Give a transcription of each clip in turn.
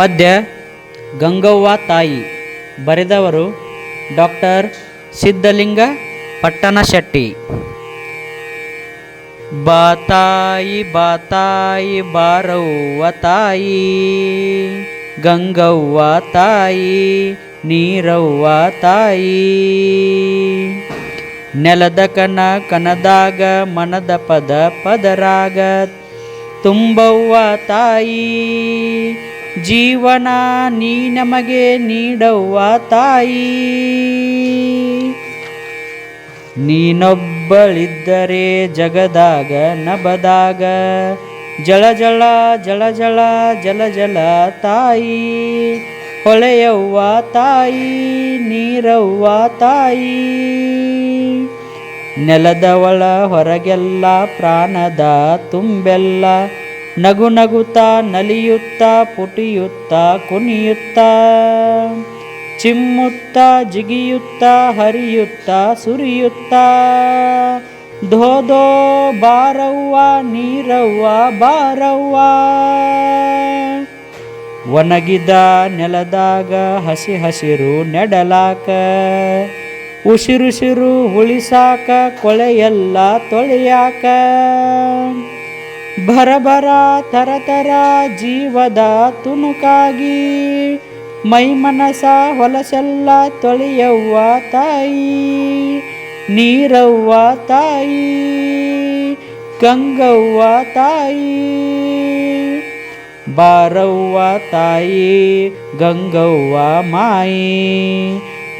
ಪದ್ಯ ಗಂಗವ್ವ ತಾಯಿ ಬರೆದವರು ಡಾಕ್ಟರ್ ಸಿದ್ಧಲಿಂಗ ಪಟ್ಟಣಶೆಟ್ಟಿ. ಬಾತಾಯಿ ಬಾತಾಯಿ ಬಾರವ್ವ ತಾಯಿ, ಗಂಗವ್ವ ತಾಯಿ, ನೀರವ್ವ ತಾಯಿ. ನೆಲದ ಕನ ಕನದಾಗ, ಮನದ ಪದ ಪದರಾಗ, ತುಂಬವ್ವ ತಾಯಿ ಜೀವನ ನೀ ನಮಗೆ ನೀಡವ್ವ ತಾಯಿ. ನೀನೊಬ್ಬಳಿದ್ದರೆ ಜಗದಾಗ ನಬದಾಗ. ಜಳ ಜಳ ಜಳ ಜಳ ಜಲ ಜಲ ತಾಯಿ. ಹೊಳೆಯವ್ವ ತಾಯಿ, ನೀರವ್ವ ತಾಯಿ. ನೆಲದವಳ ಹೊರಗೆಲ್ಲ ಪ್ರಾಣದ ತುಂಬೆಲ್ಲ. ನಗು ನಗುತ್ತಾ, ನಲಿಯುತ್ತಾ, ಪುಟಿಯುತ್ತಾ, ಕುಣಿಯುತ್ತಾ, ಚಿಮ್ಮುತ್ತ, ಜಿಗಿಯುತ್ತಾ, ಹರಿಯುತ್ತಾ, ಸುರಿಯುತ್ತಾ. ಧೋಧೋ ಬಾರವ್ವ, ನೀರವ್ವ, ಬಾರವ್ವ. ಒಣಗಿದ ನೆಲದಾಗ ಹಸಿ ಹಸಿರು ನೆಡಲಾಕ. ಉಸಿರುಸಿರು ಉಳಿಸಾಕ, ಕೊಳೆಯೆಲ್ಲ ತೊಳೆಯಾಕ. ಭರಭರ ತರತರ ಜೀವದ ತುಣುಕಾಗಿ ಮೈಮನಸ ಹೊಲಸೆಲ್ಲ ತೊಳೆಯವ್ವ ತಾಯಿ, ನೀರವ್ವ ತಾಯಿ, ಗಂಗವ್ವ ತಾಯಿ, ಬಾರವ್ವ ತಾಯಿ, ಗಂಗವ್ವ ಮಾಯಿ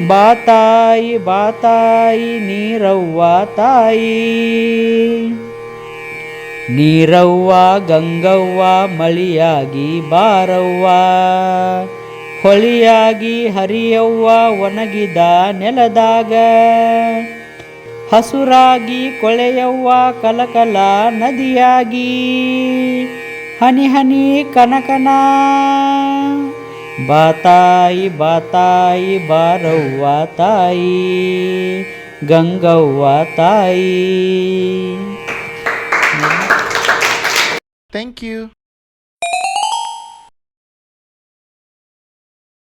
ಬಾತಾಯಿ ಬಾತಾಯಿ ನೀರವ್ವ ತಾಯಿ. ನೀರವ್ವ, ಗಂಗವ್ವ, ಮಳಿಯಾಗಿ ಬಾರವ್ವ. ಹೊಳಿಯಾಗಿ ಹರಿಯವ್ವ, ಒಣಗಿದ ನೆಲದಾಗ. ಹಸುರಾಗಿ ಕೊಳೆಯವ್ವ, ಕಲಕಲ ನದಿಯಾಗಿ. ಹನಿ ಹನಿ ಕನಕನ. ಬಾತಾಯಿ ಬಾತಾಯಿ, ಬಾರವ್ವ ತಾಯಿ, ಗಂಗವ್ವ ತಾಯಿ. Thank you.